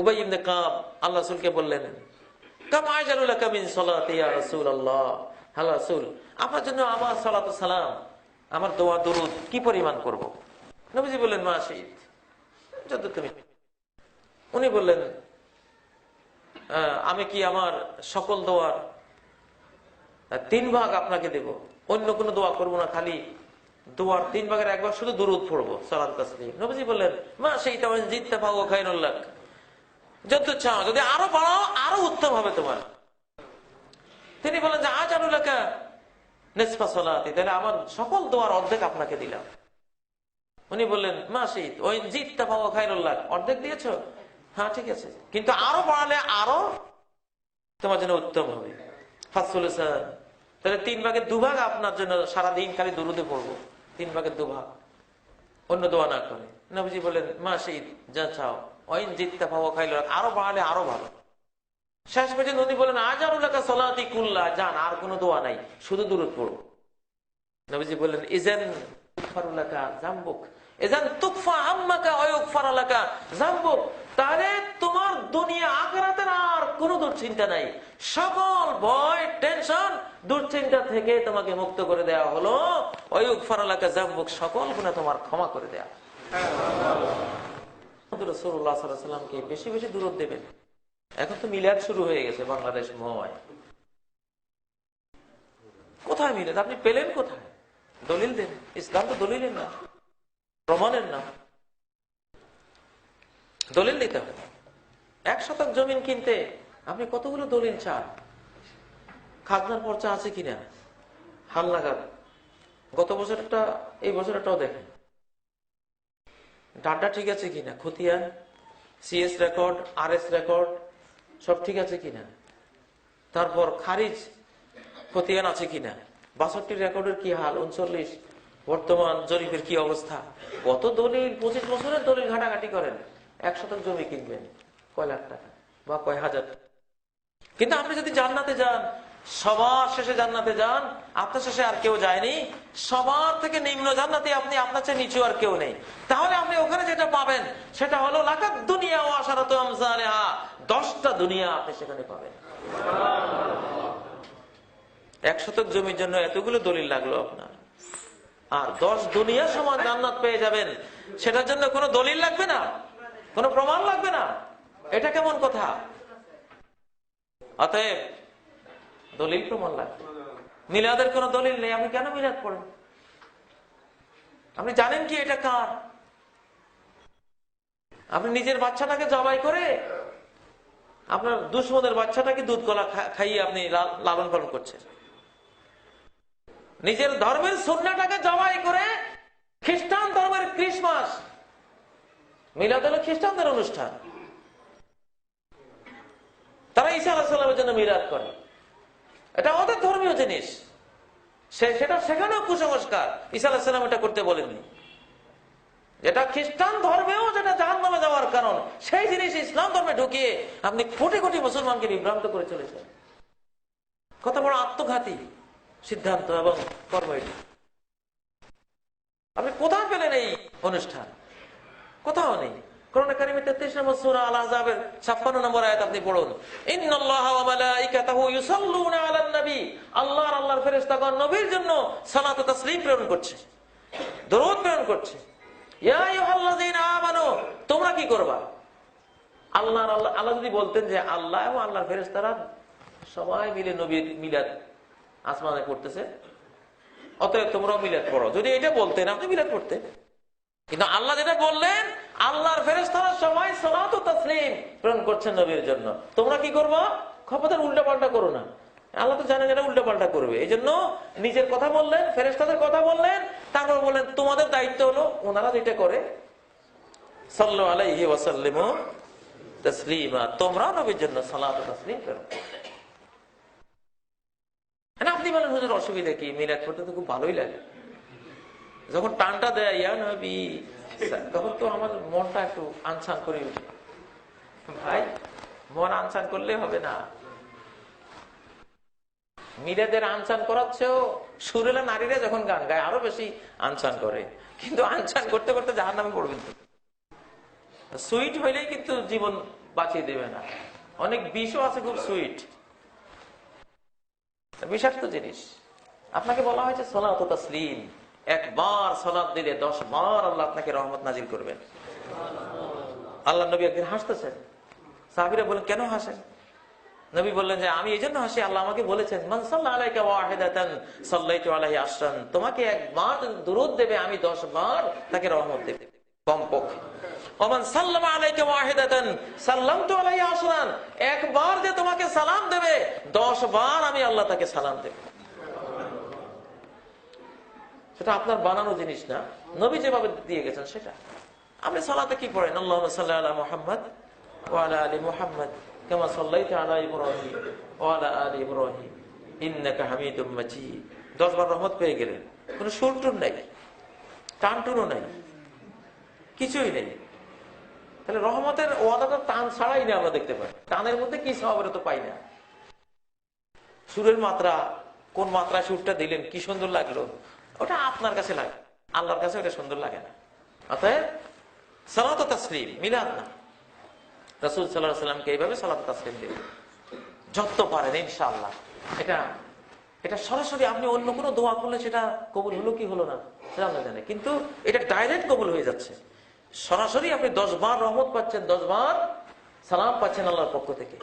উবাই ইবনে কাব, আল্লাহ বললেন, কাম ইয়া রাসূল আপনার জন্য আমার সালাত সালাম, আমার দোয়া দরুদ কি পরিমাণ করব? নবীজি বললেন মা যত তুমি উনি বললেন আমি কি আমার সকল দোয়ার তিন ভাগ আপনাকে দেব? অন্য কোনো দোয়া করব না, খালি দোয়ার তিন ভাগের একবার শুধু দরুদ পড়ব সালাদ তাসলিম। নবীজি বললেন মা সেই তেমন জিততে পাবো খাইনুল্লাহ যত চাও, যদি আরও বাড়াও, আরও উত্তম হবে তোমার। তিনি বলেন যে, আজ আনুলাকা সলাতি। তাহলে আমার সকল দোয়ার অর্ধেক আপনাকে দিলাম। উনি বললেন, মা শীত ওই জিতটা পাবো খাইরুল্লাহ অর্ধেক দিয়েছ? হ্যাঁ ঠিক আছে। কিন্তু আরও বাড়ালে আরও তোমার জন্য উত্তম হবে। ফাসুল তাহলে তিন ভাগের দুভাগ আপনার জন্য সারাদিন খালি দুরুদে পড়ব। তিন ভাগের দুভাগ অন্য দোয়া না করে। নবীজি বলেন মা শীত যা চাও খাইল আরও বাড়ালে আরও ভালো। শেষ পর্যন্ত উনি বলেন সলাতি কুল্লা, যান, আর কোনো দোয়া নাই, শুধু দূরত পড়ব নবীজি বললেন, ইজেন তোমার দুনিয়া আখরাতের আর কোনো দুশ্চিন্তা নাই। সকল ভয়, টেনশন, দুশ্চিন্তা থেকে তোমাকে মুক্ত করে দেওয়া হলো। অয়ুক ফারালাকা জাম্বুক, সকল গুণে তোমার ক্ষমা করে দেয়া। বেশি বেশি দূরত দেবেন। এখন তো মিলাদ শুরু হয়ে গেছে বাংলাদেশ কোথায় মিলাদ? আপনি পেলেন কোথায়? দলিল দেন। ইসলাম তো দলিলের না, প্রমাণের না। দলিল দিতে হবে। এক শতক জমিন কিনতে আপনি কতগুলো দলিল চান? খাজনার পর্চা আছে কিনা? হাল লাগান গত বছরটা, এই বছরটাও দেখেন। ডাটা ঠিক আছে কিনা? খতিয়ান CS record R S record সব ঠিক আছে কিনা? তারপর খারিজ, খতিয়ান আছে কিনা? বাষট্টি রেকর্ডের কি হাল? উনচল্লিশ, বর্তমান জরিপের কি অবস্থা? কত দলিল? পঁচিশ বছরের দলিল ঘাটাঘাটি করেন। এক শতক জমি কিনবেন, কয় লাখ টাকা বা কয় হাজার টাকা। কিন্তু আপনি যদি জান্নাতে যান সবার শেষে জান্নাতে যান, আপনার শেষে আর কেউ যায়নি। সবার থেকে নিম্ন জান্নাতে আপনি, আপনার চেয়ে নিচু আর কেউ নেই। তাহলে আপনি ওখানে যেটা পাবেন, সেটা হলো লাখাত দুনিয়া ও আশারত দশটা দুনিয়া আপনি সেখানে পাবেন। এক শতক জমির জন্য এতগুলো দলিল লাগল আপনার। আর দশ দুনিয়া সমান জান্নাত পেয়ে যাবেন, সেটার জন্য কোনো দলিল লাগবে না? কোনো প্রমাণ লাগবে না? এটা কেমন কথা? অতএব দলিল প্রমাণ লাগবে। মিলাদের কোনো দলিল নেই, আপনি কেন মিলাদ পড়েন? আপনি জানেন কি এটা কার? আপনি নিজের বাচ্চাটাকে জবাই করে আপনার দুশ্মনের বাচ্চাটাকে দুধ কলা খাইয়ে আপনি লালন পালন করছেন। নিজের ধর্মের সন্ন্যাটাকে জবাই করে খ্রিস্টান ধর্মের ক্রিসমাস। মিলাদ হলো খ্রিস্টানদের অনুষ্ঠান। তারা ঈসা আলাহিসাল্লামের জন্য মিলাদ করে। এটা ওদের ধর্মীয় জিনিস। সে- সেটা সেখানেও কুসংস্কার। ঈসা আলাহিসাল্লাম এটা করতে বলেননি। যেটা খ্রিস্টান ধর্মেও যেটা জাহান নামে যাওয়ার কারণ, সেই জিনিস ইসলাম ধর্মে ঢুকিয়ে আপনি কোটি কোটি মুসলমানকে বিভ্রান্ত করে চলেছেন। কত বড় আত্মঘাতী সিদ্ধান্ত এবং কর্ম এটি। আপনি কোথায় পেলেন এই অনুষ্ঠান? কোথাও নেই। তোমরা কি করবা? আল্লাহ আল্লাহ যদি বলতেন যে আল্লাহ এবং আল্লাহর ফেরেশতারা সবাই মিলে নবীর মিলাদ আসমানে করতেছে, অতএব তোমরাও মিলাদ পড়ো। যদি এটা বলতেন, আপনি মিলাদ পড়তেন। কিন্তু আল্লাহ যেটা বললেন আল্লাহর ফেরেস্তারা সবাই সলাত ও তাসলিম প্রেরণ করছেন নবীর জন্য। তোমরা কি করব? খবরদার উল্টা পাল্টা করো না। আল্লাহ তো জানেন এটা উল্টা পাল্টা করবে। এই জন্য নিজের কথা বললেন ফেরেস্তাদের কথা বললেন তারপর বললেন তোমাদের দায়িত্ব হলো ওনারা যেটা করে। সাল্লু আলাইহি ওয়াসাল্লিম তসলিমা। তোমরা নবীর জন্য সালাত ও তাসলিম প্রেরণ হ্যাঁ, আপনি বলেন হুজুর অসুবিধা কি? মিলাদ পড়তে তো খুব ভালোই লাগে। যখন টানটা দেয়, ইয়া নবী তখন তো আমার মনটা একটু আনসান করে উঠে। ভাই, মন আনসান করলে হবে না। মিরাদের আনসান করাচ্ছেও সুরেলা নারীরা যখন গান গায়, আরও বেশি আনসান করে। কিন্তু আনসান করতে করতে জাহার নামে পড়বেন সুইট হইলেই কিন্তু জীবন বাঁচিয়ে দেবে না। অনেক বিষও আছে খুব সুইট। বিষাক্ত জিনিস। আপনাকে বলা হয়েছে সলাত তসলিম। একবার সলাদ দিলে দশ বার আল্লাহ আপনাকে রহমত নাজিল করবেন আল্লাহ নবী একদিন হাসতেছেন। সাহাবিরা বলেন কেন হাসেন? নবী বললেন যে, আমি এই জন্য হাসি, আল্লাহ আমাকে বলেছেন আশরান তোমাকে একবার দুরূদ দেবে, আমি দশ বার তাকে রহমত দেব। কমপক্ষে। ওমান সাল্লামা আলাইকা ওয়াহিদাতান সাল্লামতু আলাইহি আশরান একবার যে তোমাকে সালাম দেবে, দশ বার আমি আল্লাহ তাকে সালাম দেব। সেটা আপনার বানানো জিনিস না। নবী যেভাবে দিয়ে গেছেন সেটা। আপনি সালাতে কি পড়েন? আল্লাহ সাল্লাহ মোহাম্মদ ওয়ালা আলী মোহাম্মদ কেমা সাল্লাইতে আলা ইব্রাহিম ওয়ালা আলী ইব্রাহিম। ইন্নাকা রহমত পেয়ে গেলেন। কোনো নাই। টানটুনও নাই। কিছুই নেই। তাহলে রহমতের ওয়াদাটা টান ছাড়াই না আমরা দেখতে পাই। টানের মধ্যে কি স্বভাবের তো পাই না। সুরের মাত্রা, কোন মাত্রায় সুরটা দিলেন? কি সুন্দর লাগল। ওটা আপনার কাছে লাগে। আল্লাহর কাছে ওটা সুন্দর লাগে না। অতএব সালাত তাসলিম, মিলাদ না। রসুল সাল্লাহ সাল্লামকে এইভাবে সালাত তাসলিম দেবেন যত পারেন, ইনশাআল্লাহ। এটা এটা সরাসরি আপনি অন্য কোনো দোয়া করলে সেটা কবুল হলো কি হলো না, সেটা আমরা জানি। কিন্তু এটা ডাইরেক্ট কবুল হয়ে যাচ্ছে। সরাসরি আপনি দশ বার রহমত পাচ্ছেন, দশ বার সালাম পাচ্ছেন আল্লাহর পক্ষ থেকে।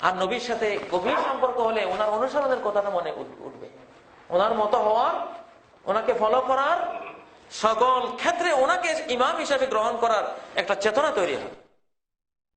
আর নবীর সাথে গভীর সম্পর্ক হলে ওনার অনুসরণের কথাটা মনে উঠ- উঠবে। ওনার মতো হওয়ার, ওনাকে ফলো করার সকল ক্ষেত্রে ওনাকে ইমাম হিসাবে গ্রহণ করার একটা চেতনা তৈরি হবে।